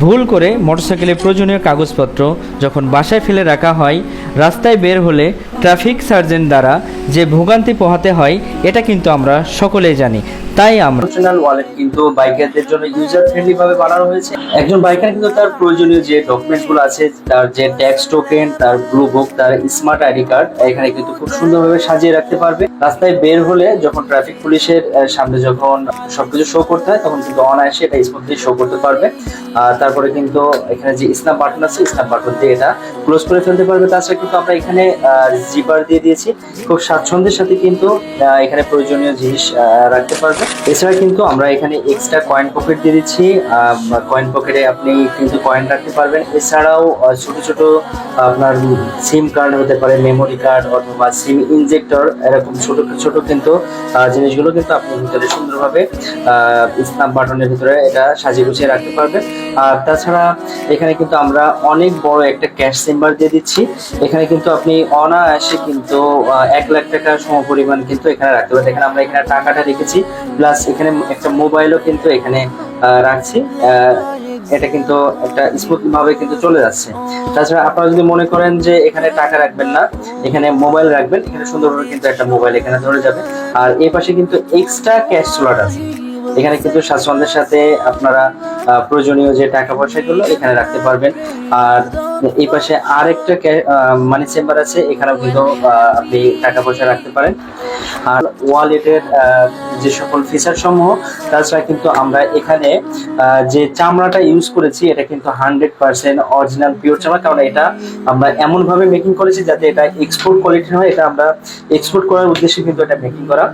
ভুল করে মোটরসাইকেলের প্রয়োজনীয় কাগজপত্র যখন বাসায় ফেলে রাখা হয়, রাস্তায় বের হলে ট্রাফিক সার্জেন্ট দ্বারা যে ভোগান্তি পোহাতে হয়, এটা কিন্তু আমরা সকলেই জানি। তাই আমরা প্রফেশনাল ওয়ালেট কিন্তু বাইকারদের জন্য ইউজার ফ্রেন্ডলি ভাবে বানানো হয়েছে। একজন বাইকার কিন্তু তার প্রয়োজনীয় যে ডকুমেন্টসগুলো আছে, তার যে ট্যাক্স টোকেন তার ব্লু বুক তার স্মার্ট আইডি কার্ড এখানে কিন্তু খুব সুন্দরভাবে সাজিয়ে রাখতে পারবে। রাস্তায় বের হলে যখন ট্রাফিক পুলিশের সামনে যখন সবকিছু শো করতে হয়, তখন কিন্তু অনায়াসে এটা স্মুথলি শো করতে পারবে। আর তারপরে কিন্তু এখানে যে স্ন্যাপ বাটন আছে স্ন্যাপ বাটন দিয়ে এটা ক্লোজ করে ফেলতে পারবে। তাছাড়া কিন্তু আমরা এখানে জিপার দিয়ে দিয়েছি। খুব স্বাচ্ছন্দ্যের সাথে কিন্তু এখানে প্রয়োজনীয় জিনিস রাখতে পারবে। এছাড়া কিন্তু আমরা এখানে এক্সট্রা কয়েন পকেট দিয়ে দিচ্ছি কয়েন পকেটে আপনি কিন্তু কয়েন রাখতে পারবেন। এছাড়াও ছোট ছোট আপনার সিম কার্ড হতে পারে মেমোরি কার্ড অথবা সিম ইনজেক্টর এরকম ছোট ছোট কিন্তু জিনিসগুলো কিন্তু আপনি ভিতরে সুন্দরভাবে স্ন্যাপ বাটনের ভিতরে এটা সাজিয়ে গুছিয়ে রাখতে পারবেন। আর তাছাড়া এখানে কিন্তু আমরা অনেক বড় একটা ক্যাশ চেম্বার দিয়ে দিচ্ছি। এখানে কিন্তু আপনি অনায়াসে কিন্তু এক লাখ টাকা সম পরিমাণ কিন্তু এখানে রাখতে পারেন এখানে আমরা এখানে টাকাটা রেখেছি প্লাস এখানে একটা মোবাইলও কিন্তু এখানে রাখছি। এটা কিন্তু একটা স্মুথ ভাবে কিন্তু চলে যাচ্ছে। তাছাড়া আপনারা যদি মনে করেন যে এখানে টাকা রাখবেন না, এখানে মোবাইল রাখবেন, এখানে সুন্দরভাবে কিন্তু একটা মোবাইল এখানে ধরে যাবে। আর এই পাশে কিন্তু এক্সট্রা ক্যাশ স্লট আছে। এখানে কিন্তু স্বাচ্ছন্দ্যের সাথে আপনারা প্রয়োজনীয় যে টাকা পয়সাগুলো এখানে রাখতে পারবেন। আর এই পাশে আর একটা মানি চেম্বার আছে, এখানেও কিন্তু আপনি টাকা পয়সা রাখতে পারেন। আর ওয়ালেটের যে সকল ফিচার সমূহ, তাছাড়া কিন্তু আমরা এখানে যে চামড়াটা ইউজ করেছি, এটা কিন্তু হান্ড্রেড পার্সেন্ট অরিজিনাল পিওর চামড়া। কারণ এটা আমরা এমন ভাবে মেকিং করেছি যাতে এটা এক্সপোর্ট কোয়ালিটি হয়। এটা আমরা এক্সপোর্ট করার উদ্দেশ্যে কিন্তু এটা মেকিং করা।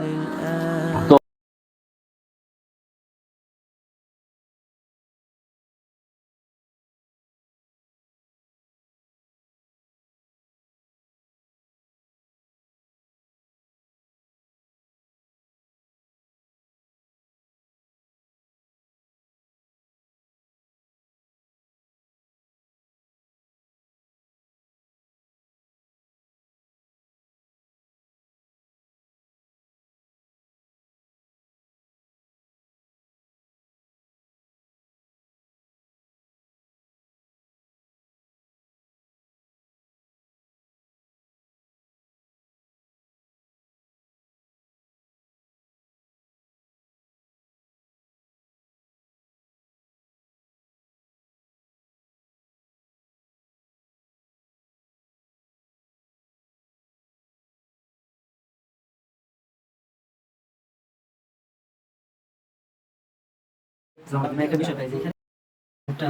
একটা বিষয় পাই যে একটা